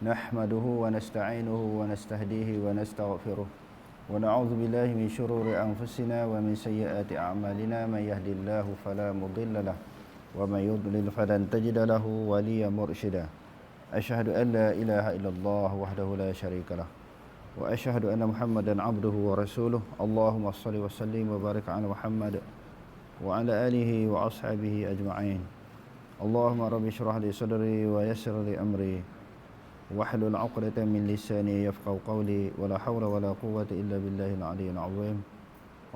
نحمده ونستعينه ونستهديه ونستغفره ونعوذ بالله من شرور أنفسنا ومن سيئات أعمالنا. من يهد الله فلا مضل له ومن يضلل فلن تجد له وليا مرشدا. أشهد أن لا إله إلا الله وحده لا شريك له وأشهد أن محمدا عبده ورسوله. اللهم صل وسلم وبارك على محمد وعلى آله وأصحابه أجمعين. اللهم رب اشرح لي صدري ويسر لي أمري. واحلل عقدة من لساني يفقه قولي ولا حول ولا قوة إلا بالله العلي العظيم.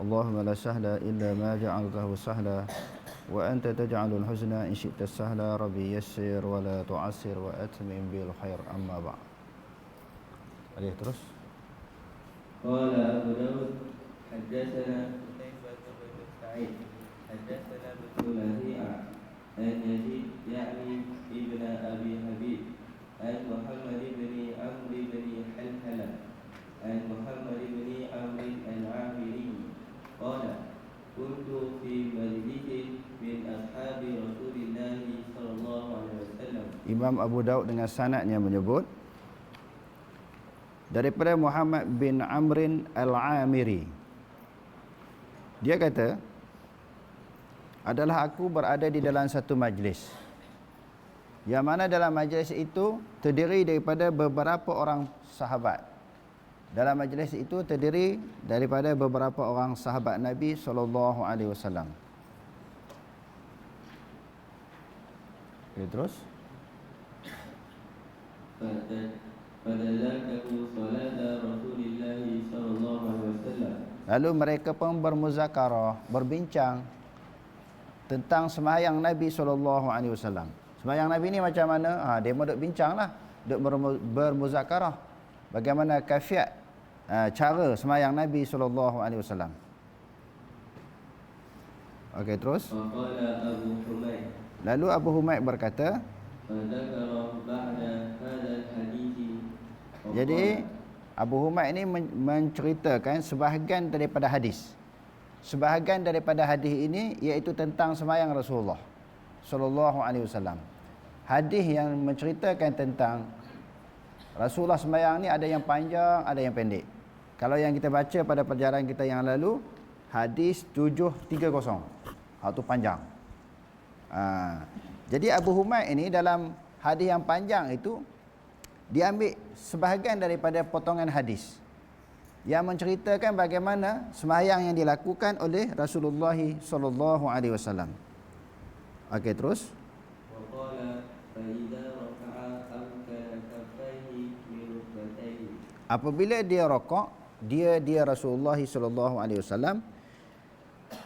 اللهم لا سهل إلا ما جعلته سهلا وأنت تجعل الحزن إن شئت السهل ربي يسر ولا تعسر وأتمم بالخير أما بعد. عليه terus قال أبو داود حدثنا بن سعيد حدثنا ابن Imam Abu Daud dengan sanadnya menyebut daripada Muhammad bin Amrin Al-Amiri. Dia kata adalah aku berada di dalam satu majlis. Yang mana dalam majlis itu terdiri daripada beberapa orang sahabat. Dalam majlis itu terdiri daripada beberapa orang sahabat Nabi sallallahu alaihi wasallam. Okay, terus Lalu mereka pun bermuzakarah, berbincang tentang semayang Nabi SAW. Semayang Nabi ni macam mana? Ha, dia mau duduk bincang lah. Duduk bermuzakarah. Bagaimana kafiat ha, cara semayang Nabi SAW. Okey, terus. Lalu Abu Humaid berkata, jadi Abu Humaid ini menceritakan sebahagian daripada hadis. Sebahagian daripada hadis ini iaitu tentang semayang Rasulullah sallallahu alaihi wasallam. Hadis yang menceritakan tentang Rasulullah semayang ni ada yang panjang, ada yang pendek. Kalau yang kita baca pada perjalanan kita yang lalu, hadis 730. Ha tu panjang. Ha. Jadi Abu Humaid ini dalam hadis yang panjang itu diambil sebahagian daripada potongan hadis yang menceritakan bagaimana sembahyang yang dilakukan oleh Rasulullah sallallahu alaihi wasallam. Okey terus. Apabila dia rokok, dia dia Rasulullah sallallahu alaihi wasallam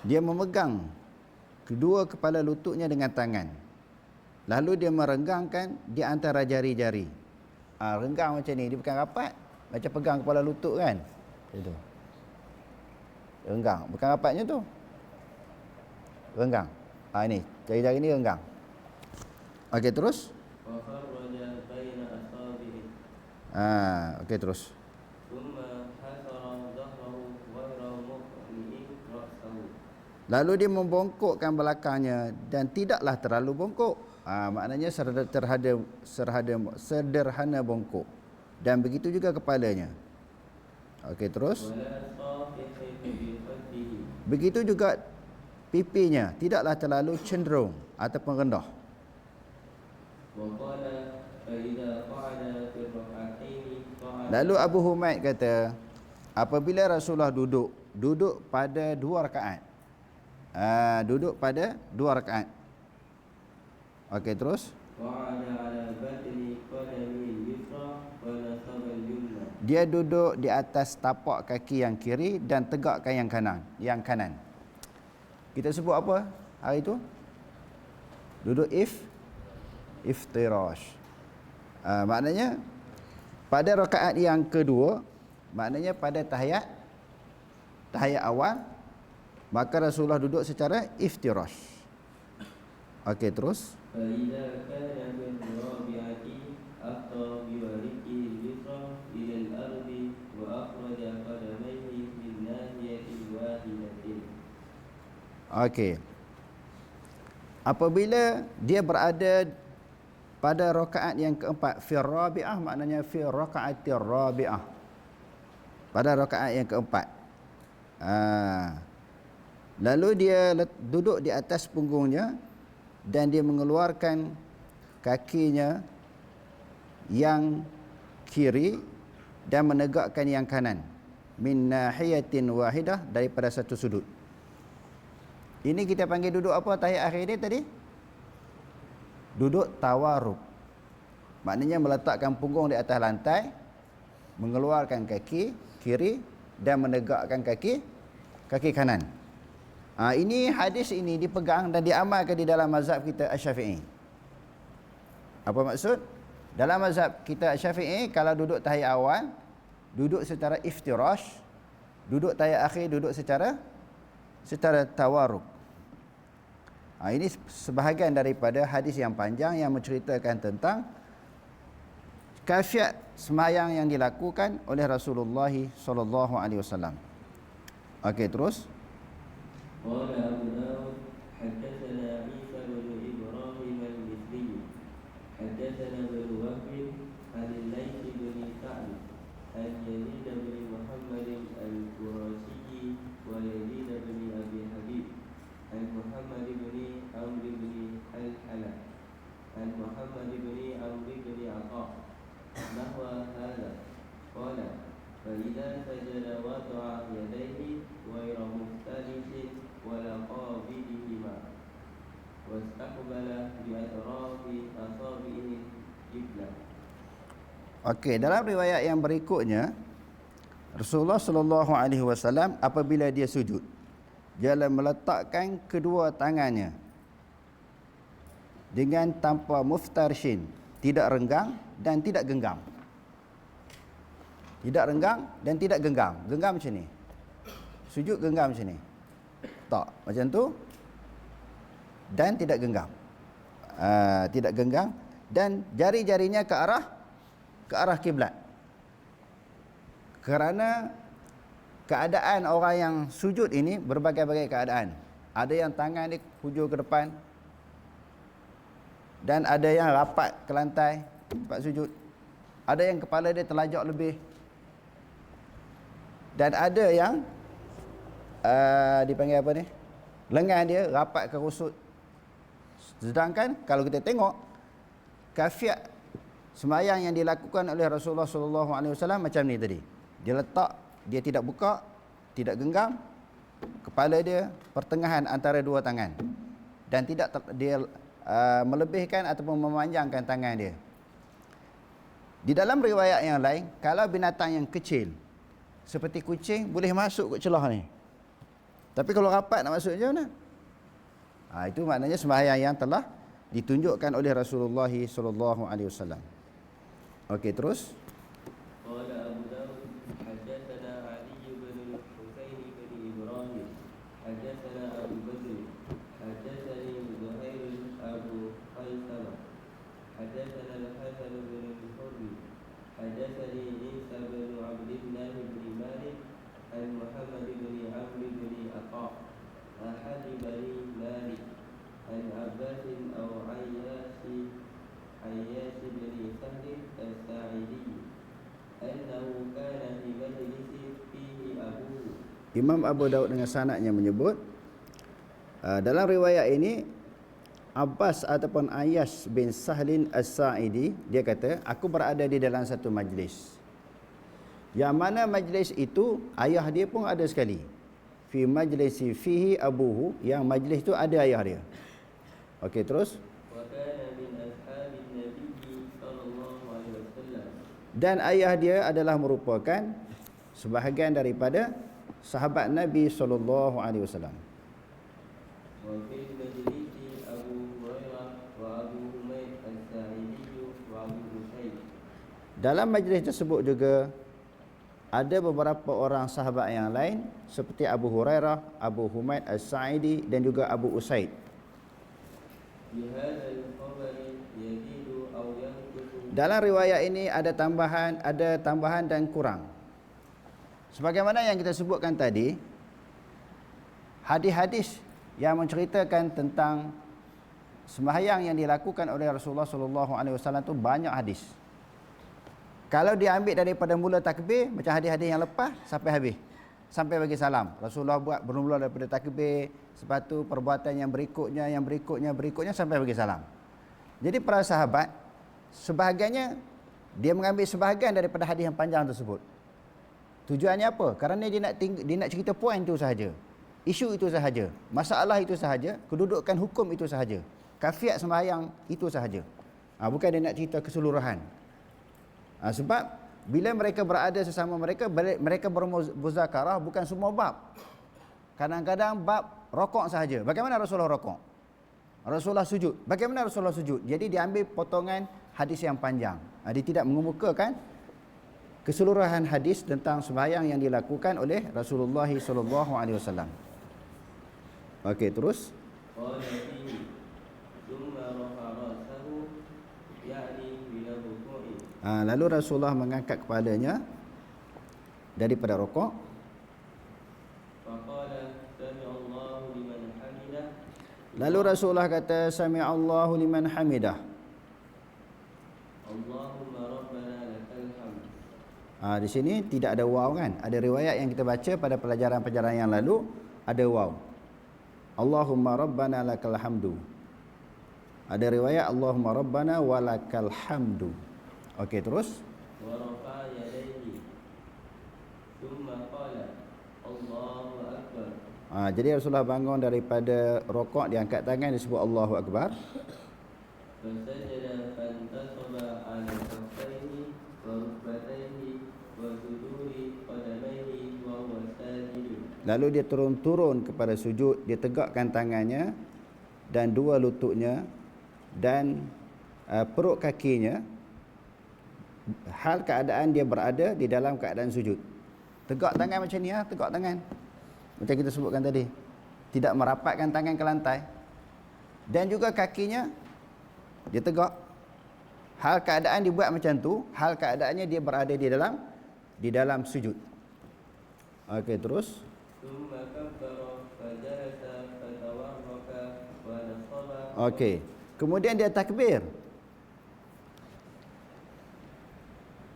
dia memegang kedua kepala lututnya dengan tangan. Lalu dia merenggangkan di antara jari-jari. Ha, renggang macam ni. Dia bukan rapat. Macam pegang kepala lutut kan. Itu. Renggang. Bukan rapatnya tu. Renggang. Ah, ha, ini. Jari-jari ni renggang. Okey terus. Ha, okey terus. Lalu dia membongkokkan belakangnya dan tidaklah terlalu bongkok. Ha, maknanya serhada serhada sederhana bongkok dan begitu juga kepalanya. Okey terus. Begitu juga pipinya tidaklah terlalu cenderung ataupun rendah. Lalu Abu Humaid kata, apabila Rasulullah duduk, duduk pada dua rakaat. Uh, duduk pada dua rakaat. Okey terus. Dia duduk di atas tapak kaki yang kiri dan tegakkan yang kanan, yang kanan. Kita sebut apa hari itu? Duduk if iftirash. Uh, maknanya pada rakaat yang kedua, maknanya pada tahiyat tahiyat awal maka Rasulullah duduk secara iftirash. Okey terus. Fa'ida kana min rabi'ati bi waliki ila al-ardi wa akhraja qadamayhi min wahidatin. Okey. Apabila dia berada pada rakaat yang keempat fi rabi'ah maknanya fi rakaatir rabi'ah. Pada rakaat yang keempat. Ha. Lalu dia duduk di atas punggungnya, dan dia mengeluarkan kakinya yang kiri dan menegakkan yang kanan. Min nahiyatin wahidah daripada satu sudut. Ini kita panggil duduk apa tahiyat akhir ini tadi? Duduk tawaruk maknanya meletakkan punggung di atas lantai mengeluarkan kaki kiri dan menegakkan kaki kaki kanan ha, ini hadis ini dipegang dan diamalkan di dalam mazhab kita Asy-Syafi'i apa maksud dalam mazhab kita Syafi'i kalau duduk tahiyat awal duduk secara iftirash, duduk tahiyat akhir duduk secara secara tawaruk. Ha, ini sebahagian daripada hadis yang panjang yang menceritakan tentang kaifiat semayang yang dilakukan oleh Rasulullah sallallahu alaihi wasallam. Okey terus. Qala Abu Dawud haddatsana Isa bin Ibrahim al-Misri haddatsana Okey, dalam riwayat yang berikutnya Rasulullah sallallahu alaihi wasallam apabila dia sujud dia meletakkan kedua tangannya dengan tanpa muftarshin, tidak renggang dan tidak genggam. Tidak renggang dan tidak genggam. Genggam macam ni. Sujud genggam macam ni. Tak, macam tu. Dan tidak genggam. Uh, tidak genggam dan jari-jarinya ke arah ke arah kiblat. Kerana keadaan orang yang sujud ini berbagai-bagai keadaan. Ada yang tangan dia hujur ke depan. Dan ada yang rapat ke lantai tempat sujud. Ada yang kepala dia terlajak lebih. Dan ada yang uh, dipanggil apa ni? Lengan dia rapat ke rusut. Sedangkan kalau kita tengok kafiat Semayang yang dilakukan oleh Rasulullah wasallam macam ni tadi. Dia letak, dia tidak buka, tidak genggam kepala dia pertengahan antara dua tangan dan tidak dia uh, melebihkan ataupun memanjangkan tangan dia. Di dalam riwayat yang lain, kalau binatang yang kecil seperti kucing boleh masuk ke celah ni. Tapi kalau rapat nak masuk macam mana? Ha, itu maknanya sembahyang yang telah ditunjukkan oleh Rasulullah sallallahu alaihi wasallam. Okey terus. Qala Abu Dawud hadatsana Ali bin Husain bin Ibrahim. Hadatsana Abu Bakr. Hadatsani Zuhair Abu Qaisam hadatsana Al-Hasan bin Hurri hadatsani Isa bin Abdullah bin Malik an Muhammad bin Amr bin Aqa bani Malik an Abbas aw Ayyash Ayyash bin Sahl Imam Abu Daud dengan sanadnya menyebut uh, dalam riwayat ini Abbas ataupun Ayas bin Sahlin As-Sa'idi dia kata aku berada di dalam satu majlis. Yang mana majlis itu ayah dia pun ada sekali. Fi majlisi fihi abuhu yang majlis itu ada ayah dia okey terus dan ayah dia adalah merupakan sebahagian daripada sahabat Nabi sallallahu alaihi wasallam. Dalam majlis tersebut juga ada beberapa orang sahabat yang lain seperti Abu Hurairah, Abu Humaid As-Sa'idi dan juga Abu Usaid. Dalam riwayat ini ada tambahan, ada tambahan dan kurang. Sebagaimana yang kita sebutkan tadi, hadis-hadis yang menceritakan tentang sembahyang yang dilakukan oleh Rasulullah sallallahu alaihi wasallam tu banyak hadis. Kalau dia ambil daripada mula takbir macam hadis-hadis yang lepas sampai habis. Sampai bagi salam. Rasulullah buat bermula daripada takbir, lepas tu perbuatan yang berikutnya, yang berikutnya, berikutnya sampai bagi salam. Jadi para sahabat sebahagiannya dia mengambil sebahagian daripada hadis yang panjang tersebut. Tujuannya apa? Kerana dia nak ting- dia nak cerita poin itu sahaja. Isu itu sahaja. Masalah itu sahaja, kedudukan hukum itu sahaja. Kafiat sembahyang itu sahaja. Ha, bukan dia nak cerita keseluruhan. Ha, sebab bila mereka berada sesama mereka mereka bermuzakarah bukan semua bab. Kadang-kadang bab rokok sahaja. Bagaimana Rasulullah rokok? Rasulullah sujud. Bagaimana Rasulullah sujud? Jadi diambil potongan hadis yang panjang. Ah, dia tidak mengemukakan keseluruhan hadis tentang sembahyang yang dilakukan oleh Rasulullah sallallahu alaihi wasallam. Okey, terus. Ha, lalu Rasulullah mengangkat kepalanya daripada rokok. Lalu Rasulullah kata, "Sami Allahu liman hamidah. Allahumma rabbana lakal hamd. Ha, di sini tidak ada waw kan? Ada riwayat yang kita baca pada pelajaran-pelajaran yang lalu ada waw. Allahumma rabbana lakal hamdu. Ada riwayat Allahumma rabbana walakal hamdu. Okey terus. Wa rafa yadayhi. Thumma qala Allahu akbar. Ha, jadi Rasulullah bangun daripada rokok diangkat tangan disebut Allahu akbar. فسجد فانتصب على كفيه وركبتيه وصدور قدميه وهو ساجد Lalu dia turun-turun kepada sujud, dia tegakkan tangannya dan dua lututnya dan uh, perut kakinya hal keadaan dia berada di dalam keadaan sujud. Tegak tangan macam ni ah, tegak tangan. Macam kita sebutkan tadi. Tidak merapatkan tangan ke lantai. Dan juga kakinya dia tegak. Hal keadaan dia buat macam tu hal keadaannya dia berada di dalam di dalam sujud. Okey terus. Okey kemudian dia takbir.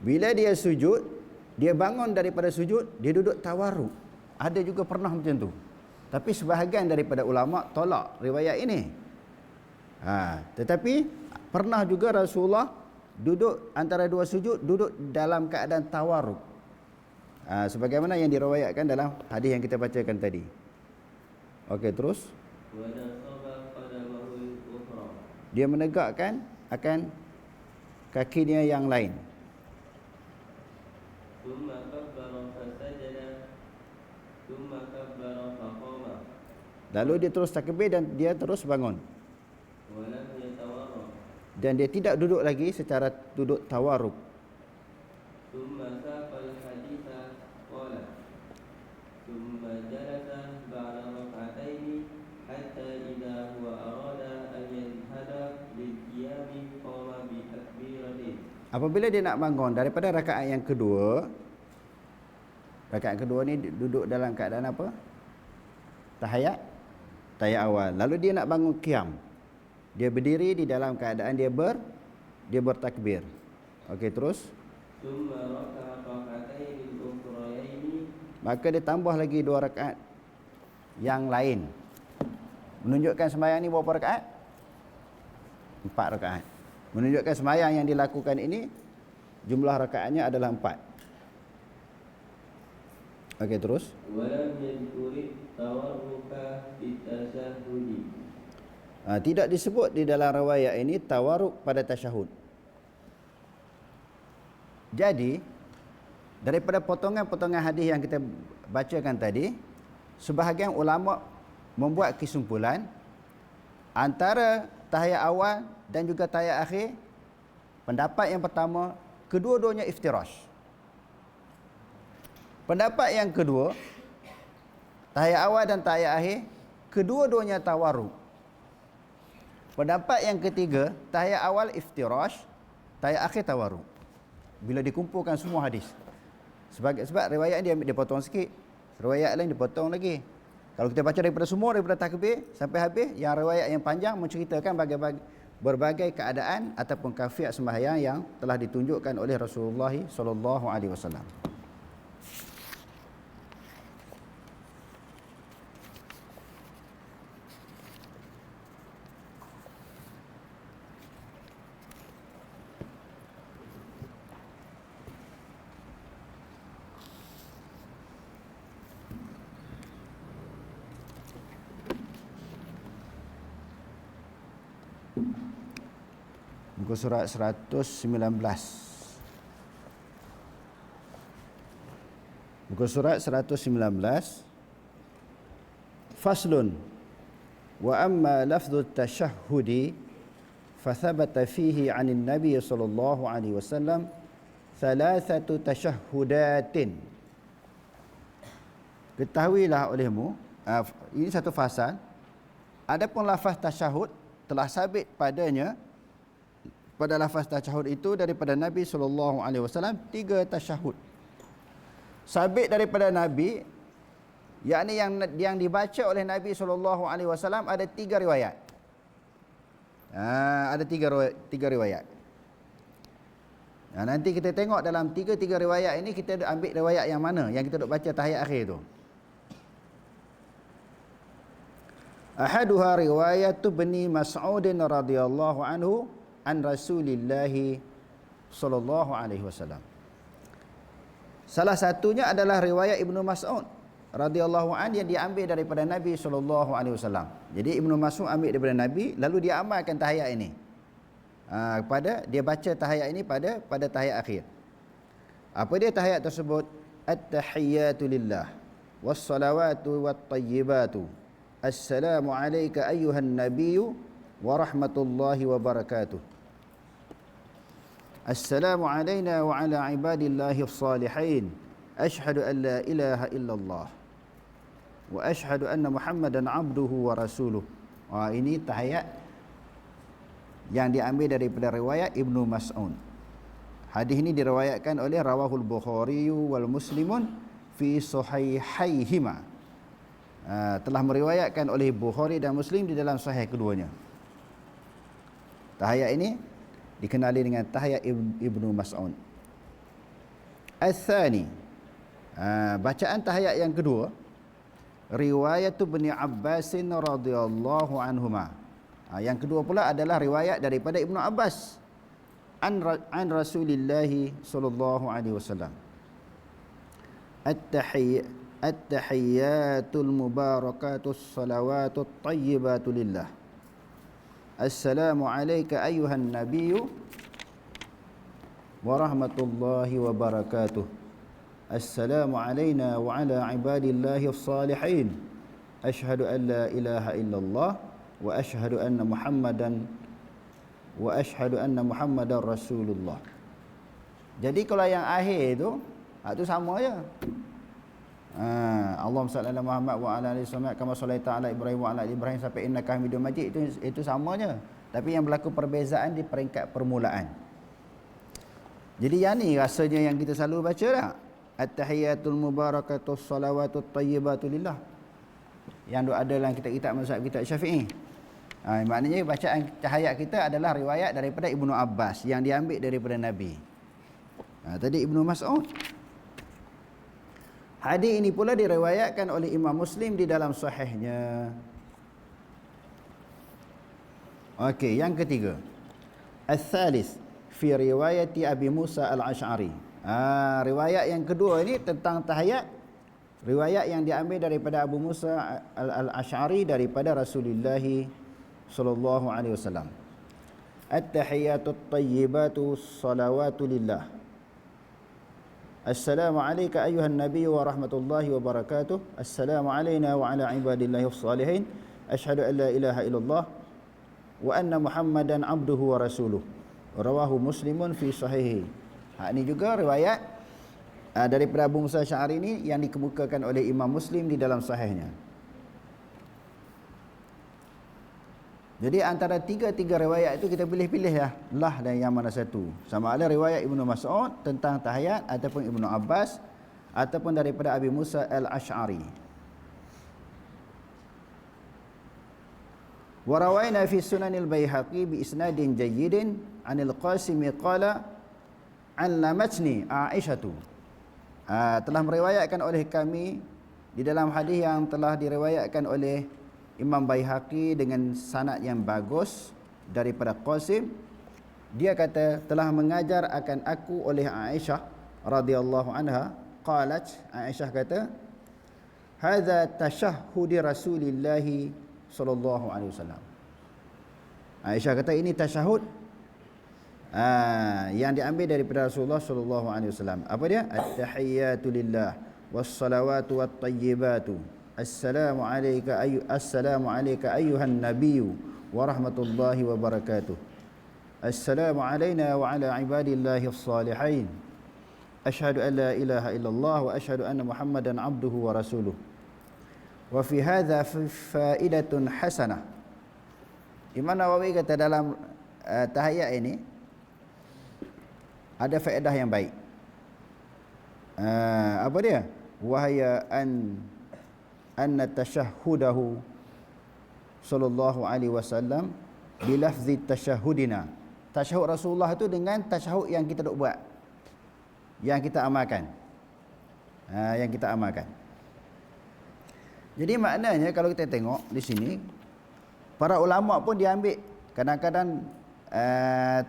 Bila dia sujud dia bangun daripada sujud dia duduk tawaruk. ada juga pernah macam tu. Tapi sebahagian daripada ulama tolak riwayat ini. Ha tetapi Pernah juga Rasulullah duduk antara dua sujud duduk dalam keadaan tawaruk. Ha, sebagaimana yang dirawayatkan dalam hadis yang kita bacakan tadi. Okey, terus. Dia menegakkan akan kakinya yang lain. Lalu dia terus takbir dan dia terus bangun. Walaupun dan dia tidak duduk lagi secara duduk tawaruk saqal haditha qala jalasa ba'da hatta idza huwa arada an yanhada qiyami bi takbiratin. Apabila dia nak bangun daripada rakaat yang kedua rakaat kedua ni duduk dalam keadaan apa? Tahayat? Tahayat awal. Lalu dia nak bangun kiam dia berdiri di dalam keadaan dia ber dia bertakbir. Okey terus. Maka dia tambah lagi dua rakaat yang lain. Menunjukkan sembahyang ni berapa rakaat? Empat rakaat. Menunjukkan sembahyang yang dilakukan ini jumlah rakaatnya adalah empat. Okey terus. Walam yadkuri tawarruka bitasahudi. Ha, tidak disebut di dalam riwayat ini tawaruk pada tasyahud. Jadi daripada potongan-potongan hadis yang kita bacakan tadi, sebahagian ulama membuat kesimpulan antara tahiyat awal dan juga tahiyat akhir pendapat yang pertama kedua-duanya iftirash. Pendapat yang kedua tahiyat awal dan tahiyat akhir kedua-duanya tawaruk. Pendapat yang ketiga, tahiyat awal iftirash, tahiyat akhir tawaruk. Bila dikumpulkan semua hadis. Sebab sebab riwayat dia dia potong sikit, riwayat lain dipotong lagi. Kalau kita baca daripada semua daripada takbir sampai habis, yang riwayat yang panjang menceritakan bagaimana berbagai keadaan ataupun kafiat sembahyang yang telah ditunjukkan oleh Rasulullah sallallahu alaihi wasallam. Surat 119 Muka surat 119 Faslun. Wa amma lafzu tashahudi Fathabata fihi anin Nabi sallallahu alaihi wasallam Thalathatu tashahudatin Ketahuilah olehmu uh, Ini satu fasal. Adapun lafaz tasyahud telah sabit padanya pada lafaz tasyahud itu daripada Nabi sallallahu alaihi wasallam tiga tasyahud. Sabit daripada Nabi yakni yang yang dibaca oleh Nabi sallallahu alaihi wasallam ada tiga riwayat. Ha, ada tiga tiga riwayat. Nah, nanti kita tengok dalam tiga-tiga riwayat ini kita ambil riwayat yang mana yang kita duk baca tahiyat akhir tu. Ahaduha riwayat Ibni Mas'ud radhiyallahu anhu an Rasulillah sallallahu alaihi wasallam. Salah satunya adalah riwayat Ibnu Mas'ud radhiyallahu an yang diambil daripada Nabi sallallahu alaihi wasallam. Jadi Ibnu Mas'ud ambil daripada Nabi lalu dia amalkan tahiyat ini. Ha, pada dia baca tahiyat ini pada pada tahiyat akhir. Apa dia tahiyat tersebut? At-tahiyyatu lillah was-salawatu wat-tayyibatu. Assalamu alayka ayyuhan nabiyyu warahmatullahi wabarakatuh. Assalamu alayna wa ala ibadillahi salihin. Ashhadu an la ilaha illallah. Wa ashhadu anna muhammadan abduhu wa rasuluh. Wah, ini tahiyat yang diambil daripada riwayat Ibnu Mas'un. Hadis ini diriwayatkan oleh Rawahul Bukhari wal Muslimun fi sahihaihima. Uh, telah meriwayatkan oleh Bukhari dan Muslim di dalam sahih keduanya. Tahiyat ini dikenali dengan tahiyat Ibnu Mas'ud. Al-thani uh, bacaan tahiyat yang kedua riwayat Ibnu Abbas radhiyallahu anhuma. Uh, yang kedua pula adalah riwayat daripada Ibnu Abbas an, an Rasulillah sallallahu alaihi wasallam. At-tahiyyat at-tahiyyatul mubarakatus salawatut tayyibatu lillah. Assalamu alayka ayuhan nabiyyu warahmatullahi wabarakatuh. Assalamu alayna wa ala ibadillahi as-salihin. Ashhadu an la ilaha illallah wa ashhadu anna Muhammadan wa ashhadu anna Muhammadar Rasulullah. Jadi kalau yang akhir tu, itu sama je. Ha, salli ala Muhammad wa ala ali Muhammad kama sallaita ala Ibrahim wa ala Ibrahim sampai innaka Hamidum Majid itu itu samanya. Tapi yang berlaku perbezaan di peringkat permulaan. Jadi yang ni rasanya yang kita selalu baca lah. At-tahiyatul mubarakatus salawatut tayyibatu lillah. Yang ada dalam kitab-kitab mazhab kita Syafi'i. Ha, maknanya bacaan tahiyat kita adalah riwayat daripada Ibnu Abbas yang diambil daripada Nabi. Ha, tadi Ibnu Mas'ud Hadis ini pula diriwayatkan oleh Imam Muslim di dalam sahihnya. Okey, yang ketiga. Al-thalith fi riwayat Abi Musa Al-Asy'ari. Ah, riwayat yang kedua ini tentang tahiyat. Riwayat yang diambil daripada Abu Musa Al-Asy'ari daripada Rasulullah sallallahu alaihi wasallam. At-tahiyatut tayyibatu salawatu lillah. السلام عليك أيها النبي ورحمة الله وبركاته السلام علينا وعلى عباد الله الصالحين أشهد أن لا إله إلا الله وأن محمدا عبده ورسوله رواه مسلم في صحيحه ha, ini juga riwayat uh, daripada Abu Musa Syari ini yang dikemukakan oleh Imam Muslim di dalam sahihnya Jadi antara tiga-tiga riwayat itu kita pilih-pilih ya. Lah dan yang mana satu. Sama ada riwayat Ibnu Mas'ud tentang tahayat ataupun Ibnu Abbas ataupun daripada Abi Musa Al-Ash'ari. Warawaina fi sunanil bayhaqi bi isnadin jayyidin anil qasimi qala allamatni Aisyatu. Ah, telah meriwayatkan oleh kami di dalam hadis yang telah diriwayatkan oleh Imam Baihaqi dengan sanad yang bagus daripada Qasim dia kata telah mengajar akan aku oleh Aisyah radhiyallahu anha qalat Aisyah kata hadza tashahhudi Rasulillah sallallahu alaihi wasallam. Aisyah kata ini tasyahud ah yang diambil daripada Rasulullah sallallahu alaihi wasallam. Apa dia? At-tahiyatu lillah was-salawatu wat-tayyibatu. Assalamu alayka ayu assalamu alayka ayuhan nabiyyu wa rahmatullahi wa barakatuh. Assalamu alayna wa ala ibadillahi as-salihin. Ashhadu an la ilaha illallah wa ashhadu anna Muhammadan abduhu wa rasuluh. Wa fi hadha faidatun hasanah. Imam Nawawi kata dalam uh, tahiyat ini ada faedah yang baik. Uh, apa dia? Wahaya an anna tashahhudahu sallallahu alaihi wasallam bilafzi tashahhudina. Tasyahud Rasulullah itu dengan tasyahud yang kita dok buat. Yang kita amalkan. Uh, yang kita amalkan. Jadi maknanya kalau kita tengok di sini para ulama pun diambil kadang-kadang uh,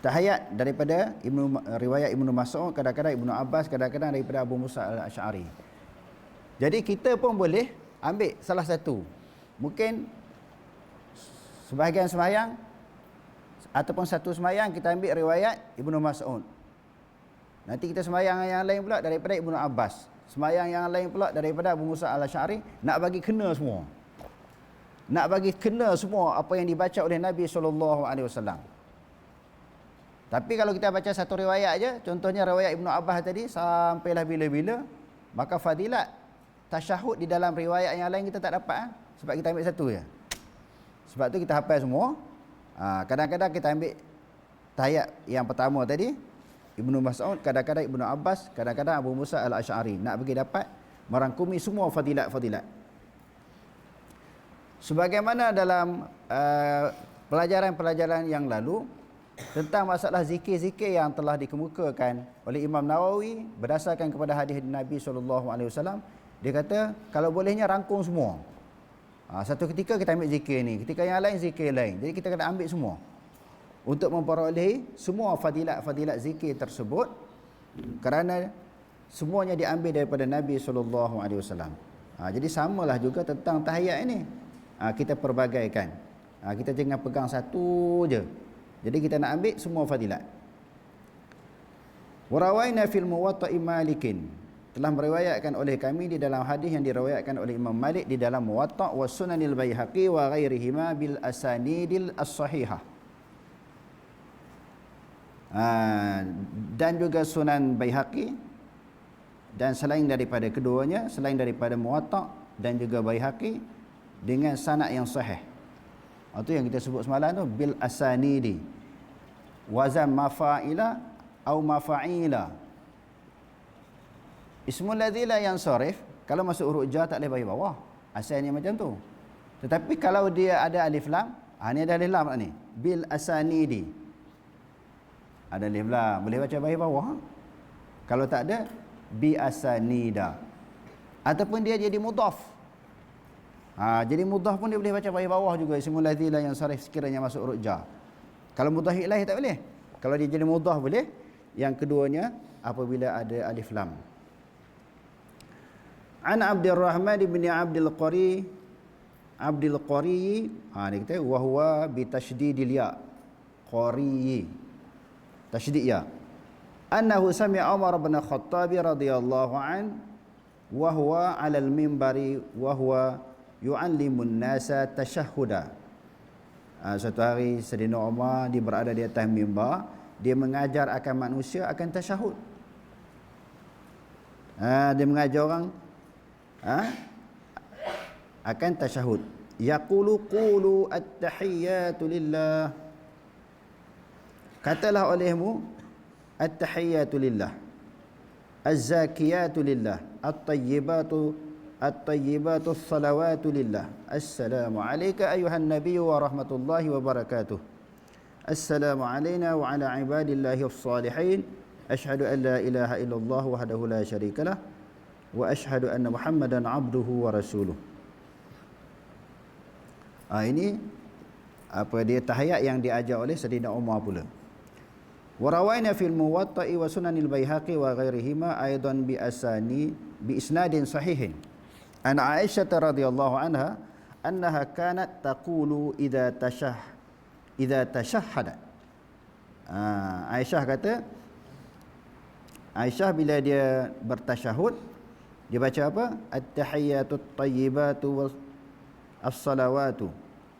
tahayat daripada Ibnu riwayat Ibnu Mas'ud, kadang-kadang Ibnu Abbas, kadang-kadang daripada Abu Musa Al-Asy'ari. Jadi kita pun boleh ambil salah satu. Mungkin sebahagian semayang ataupun satu semayang kita ambil riwayat Ibnu Mas'ud. Nanti kita semayang yang lain pula daripada Ibnu Abbas. Semayang yang lain pula daripada Abu Musa al-Syari nak bagi kena semua. Nak bagi kena semua apa yang dibaca oleh Nabi SAW. Tapi kalau kita baca satu riwayat aja, contohnya riwayat Ibnu Abbas tadi sampailah bila-bila, maka fadilat tasyahud di dalam riwayat yang lain kita tak dapat ha? sebab kita ambil satu je. Sebab tu kita hafal semua. Ha, kadang-kadang kita ambil tahiyat yang pertama tadi, Ibnu Mas'ud, kadang-kadang Ibnu Abbas, kadang-kadang Abu Musa Al-Asy'ari nak bagi dapat merangkumi semua fadilat-fadilat. Sebagaimana dalam uh, pelajaran-pelajaran yang lalu tentang masalah zikir-zikir yang telah dikemukakan oleh Imam Nawawi berdasarkan kepada hadis Nabi sallallahu alaihi wasallam, dia kata kalau bolehnya rangkum semua. Ha, satu ketika kita ambil zikir ni, ketika yang lain zikir lain. Jadi kita kena ambil semua untuk memperolehi semua fadilat-fadilat zikir tersebut kerana semuanya diambil daripada Nabi sallallahu alaihi wasallam. Ha, jadi samalah juga tentang tahiyat ini. Ha, kita perbagaikan. Ha, kita jangan pegang satu je. Jadi kita nak ambil semua fadilat. Warawaina fil muwatta'i malikin telah meriwayatkan oleh kami di dalam hadis yang diriwayatkan oleh Imam Malik di dalam Muwatta' wa Sunanil Baihaqi wa ghairihima bil asanidil as-sahihah. Ah, dan juga Sunan Baihaqi dan selain daripada keduanya selain daripada Muwatta dan juga Baihaqi dengan sanad yang sahih. Itu yang kita sebut semalam tu bil asanidi. Wazan mafa'ila atau mafa'ila. Ismul ladzi la yansarif kalau masuk huruf jar tak boleh bagi bawah. Asalnya macam tu. Tetapi kalau dia ada alif lam, ha ni ada alif lam ni. Bil asanidi. Ada alif lam. Boleh baca bawah bawah? Kalau tak ada bi asanida. Ataupun dia jadi mudhaf. Ha jadi mudhaf pun dia boleh baca bawah bawah juga. Semua ladzila yang sarif sekiranya masuk huruf jar. Kalau mudhaf ilahi tak boleh? Kalau dia jadi mudhaf boleh? Yang keduanya apabila ada alif lam an abdurrahman bin abdul qari abdul qari ha ni kita wa huwa bi tasydidil ya. Qari. Tasydid ya. Annahu sami'a Umar bin Khattab radhiyallahu an wa huwa 'ala al-minbari wa huwa yu'allimu an-nasa tashahhuda. Ha, satu hari Sayyidina Umar dia berada di atas mimbar dia mengajar akan manusia akan tasyahud ha, dia mengajar orang ha, akan tasyahud yaqulu qulu at-tahiyyatu lillah Katalah olehmu At-tahiyyatu lillah Az-zakiyatu lillah At-tayyibatu الطيبات الصلوات لله. السلام عليك أيها النبي ورحمة الله وبركاته. السلام علينا وعلى عباد الله الصالحين. أشهد أن لا إله إلا الله وحده لا شريك له. وأشهد أن محمدا عبده ورسوله ah, ini apa dia tahiyat yang diajar oleh Sayyidina Umar pula وروينا في الموطأ وسنن البيهقي وغيرهما أيضا بأساني بإسناد صحيح عن عائشة رضي الله عنها أنها كانت تقول إذا تشه إذا تشهد آه عائشة kata Aisyah bila dia bertasyahud dia baca apa at-tahiyyatut tayyibatu was-salawatu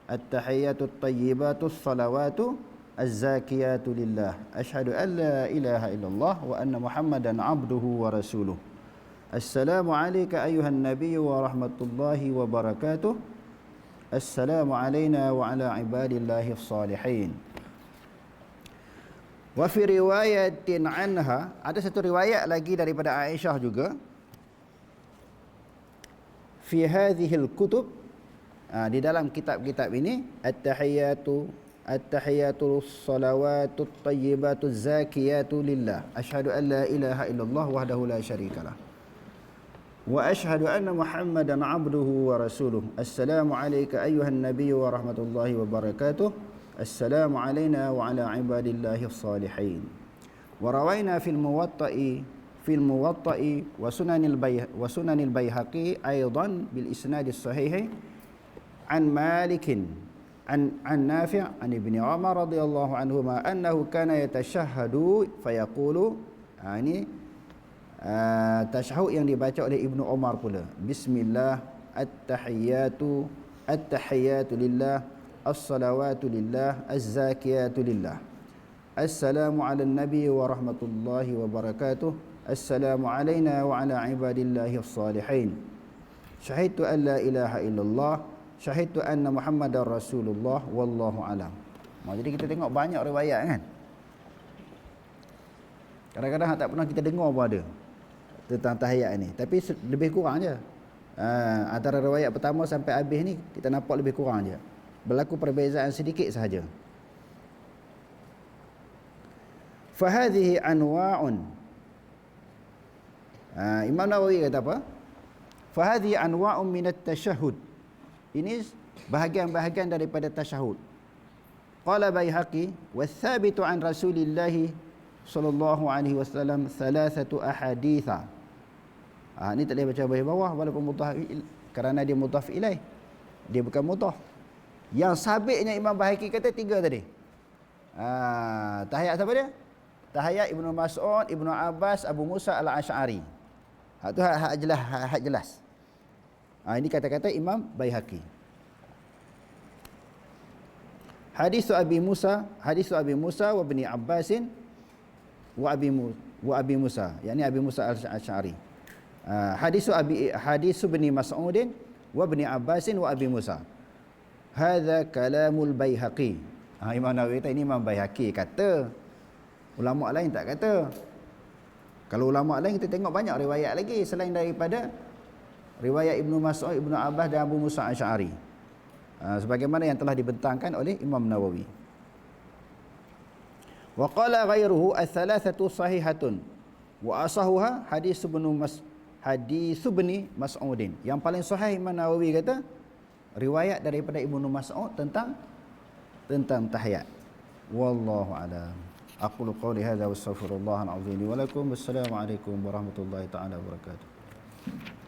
at-tahiyyatut tayyibatu was-salawatu الزاكيات لله أشهد أن لا إله إلا الله وأن محمدا عبده ورسوله السلام عليك أيها النبي ورحمة الله وبركاته السلام علينا وعلى عباد الله الصالحين وفي رواية عنها ada satu riwayat lagi daripada Aisyah juga fi hadhil kutub uh, di dalam kitab-kitab ini at-tahiyatu at-tahiyatu salawatu tayyibatu zakiyatu lillah. Asyhadu an la ilaha illallah wahdahu la syarikalah wa asyhadu anna muhammadan abduhu wa rasuluh. Assalamu alayka ayyuhan nabiyyu wa rahmatullahi wa barakatuh. Assalamu alayna wa ala ibadillahi salihin wa rawayna fil muwatta'i في الموطأ وسنن البي وسنن البيهقي أيضا بالإسناد الصحيح عن مالك عن عن نافع عن ابن عمر رضي الله عنهما أنه كان يتشهد فيقول يعني آه، تشهد يعني dibaca oleh ابن عمر قل بسم الله التحيات التحيات لله الصلوات لله الزاكيات لله. السلام على النبي ورحمة الله وبركاته. Assalamu alayna wa ala ibadillahi as-salihin Syahidtu an la ilaha illallah syahidtu anna muhammadar rasulullah wallahu alam. Nah, jadi kita tengok banyak riwayat kan? Kadang-kadang tak pernah kita dengar pun ada tentang tahiyat ni tapi lebih kurang je. Ha, antara riwayat pertama sampai habis ni kita nampak lebih kurang je. Berlaku perbezaan sedikit sahaja. Fahadhihi anwa'un ha, Imam Nawawi kata apa fahadhihi anwa'un minat tashahud ini bahagian-bahagian daripada tasyahud. Qala Baihaqi wa thabitu an Rasulillah sallallahu alaihi wasallam thalathatu ahaditha. Ah ini tak boleh baca bawah bawah walaupun mudhaf kerana dia mudhaf ilaih. Dia bukan mudhaf. Yang sabitnya Imam Baihaqi kata tiga tadi. Ah tahiyat siapa dia? Tahiyat Ibnu Mas'ud, Ibnu Abbas, Abu Musa Al-Asy'ari. Ha tu hak jelas hak jelas. Ha, ini kata-kata Imam Baihaqi. Hadis Abi Musa, hadis Abi Musa wa Ibni Abbasin wa Abi Musa, wa Abi Musa, yakni Abi Musa Al-Asy'ari. Ha, hadis Abi hadis Ibni Mas'udin wa Ibni Abbasin wa Abi Musa. Hadza kalamul Baihaqi. Ha, Imam Nawawi kata ini Imam Baihaqi kata. Ulama lain tak kata. Kalau ulama lain kita tengok banyak riwayat lagi selain daripada riwayat Ibnu Mas'ud, Ibnu Abbas dan Abu Musa Asy'ari. Uh, sebagaimana yang telah dibentangkan oleh Imam Nawawi. Wa qala ghairuhu ats-tsalatsatu sahihatun wa asahuha hadis Ibnu Mas hadis Ibnu Mas'udin. Yang paling sahih Imam Nawawi kata riwayat daripada Ibnu Mas'ud tentang tentang tahiyat. Wallahu a'lam. Aqulu qawli hadza wa astaghfirullah al-azim wa lakum. Wassalamu alaikum warahmatullahi taala wabarakatuh.